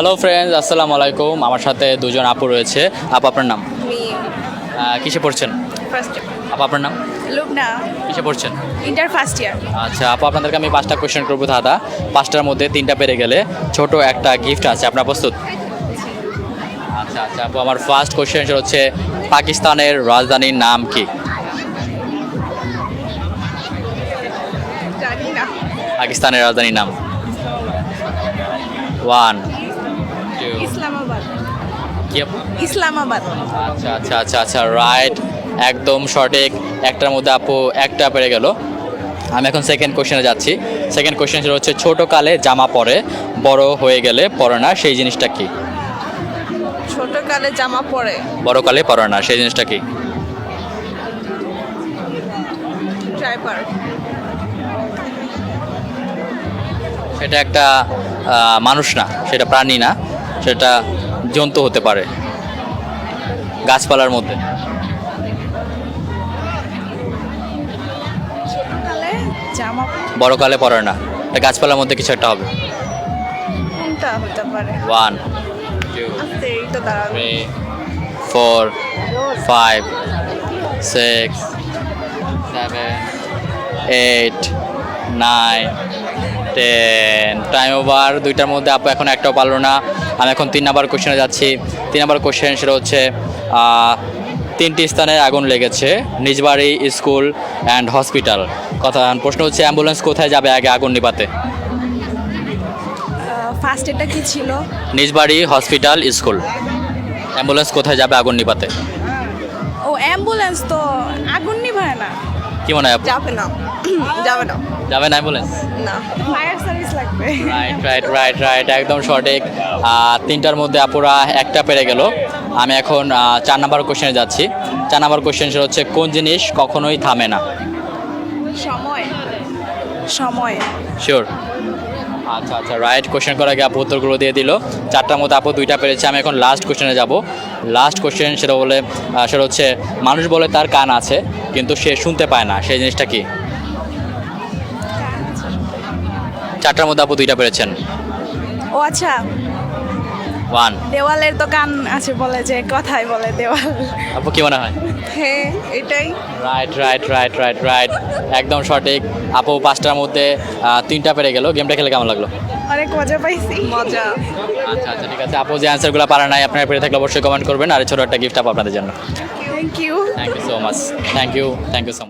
Hello friends আসসালামু আলাইকুম আমার সাথে দুজন আপু রয়েছে আপু আপনার নাম কিসে পড়ছেন আপু আপনার নাম লুবনা কিসে পড়ছেন ইন্টার ফার্স্ট ইয়ার আচ্ছা আপু আপনাদেরকে আমি পাঁচটা কোয়েশ্চেন করব দাদা পাঁচটার মধ্যে তিনটা পেরে গেলে ছোট একটা গিফট আছে। আপনার প্রস্তুত? আচ্ছা আচ্ছা আপু আমার ফার্স্ট কোয়েশ্চেন হচ্ছে পাকিস্তানের রাজধানীর নাম কি? পাকিস্তানের রাজধানীর নাম? ওয়ান ইসলামাবাদ। কি আপু? ইসলামাবাদ। আচ্ছা আচ্ছা আচ্ছা আচ্ছা রাইট একদম সঠিক। একটার মধ্যে আপু একটা পেরে গেল। আমি এখন সেকেন্ড কোশ্চেনে যাচ্ছি। সেকেন্ড কোশ্চেন হচ্ছে ছোট কালে জামা পরে বড় হয়ে গেলে পরে না সেই জিনিসটা কি? ছোট কালে জামা পরে। বড় কালে পরে না সেই জিনিসটা কি? ড্রাইভার। সেটা একটা মানুষ না সেটা প্রাণী না। সেটা জন্তু হতে পারে গাছপালার মধ্যে। ছোট কালে জামা বড় কালে পরে না এটা গাছপালার মধ্যে কিছু একটা হবে। কোনটা হতে পারে? One three four five six seven eight nine time over দুইটার মধ্যে আপু এখন একটাও পারল না। আমি এখন তিন নাম্বার কোশ্চেনে যাচ্ছি। তিন নাম্বার কোশ্চেন সেটা হচ্ছে তিনটি স্থানে আগুন লেগেছে নিজ বাড়ি স্কুল অ্যান্ড হসপিটাল কথা প্রশ্ন হচ্ছে অ্যাম্বুলেন্স কোথায় যাবে আগে আগুন নিবাতে? ফার্স্ট এটা কি ছিল? নিজ বাড়ি হসপিটাল স্কুল অ্যাম্বুলেন্স কোথায় যাবে আগুন নিবাতে? ও অ্যাম্বুলেন্স তো আগুন নিভায় না। কি মনে হয় যাবে না। যাবে না। যাবে না বলেন না। ফায়ার সার্ভিস লাগবে। রাইট রাইট রাইট রাইট একদম সঠিক। তিনটার মধ্যে আপুরা একটা পেরে গেল। আমি এখন চার নাম্বার কোশ্চেনে যাচ্ছি। চার নাম্বার কোশ্চেন হচ্ছে কোন জিনিস কখনোই থামে না? সময়। সময়। শিওর আচ্ছা আচ্ছা রাইট কোশ্চেন করার আগে আপু উত্তরগুলো দিয়ে দিল। চারটার মধ্যে আপু দুইটা পেরেছে, আমি এখন লাস্ট কোশ্চেনে যাব। লাস্ট কোশ্চেন সেটা বলে সেটা হচ্ছে, মানুষ বলে তার কান আছে, কিন্তু সে শুনতে পায় না, সেই জিনিসটা কি? চারটার মধ্যে আপু দুইটা পেরেছেন। ও আচ্ছা। ওয়ান। দেওয়ালের তো কান আছে বলে যে কথাই বলে দেওয়াল। আপু কি মনে হয়? হ্যাঁ এটাই। Right right right right right একদম সঠিক। আপু পাঁচটার মধ্যে তিনটা পেরে গেল। গেমটা খেলে কেমন লাগল? অনেক মজা পাইছি। মজা। আচ্ছা আচ্ছা ঠিক আছে। আপু যে অ্যান্সারগুলো পারা নাই আপনারা পেরে থাকলে অবশ্যই কমেন্ট করবেন। আর ছোটো একটা গিফট আপু আপনাদের জন্য। Thank you thank you so much thank you thank you so much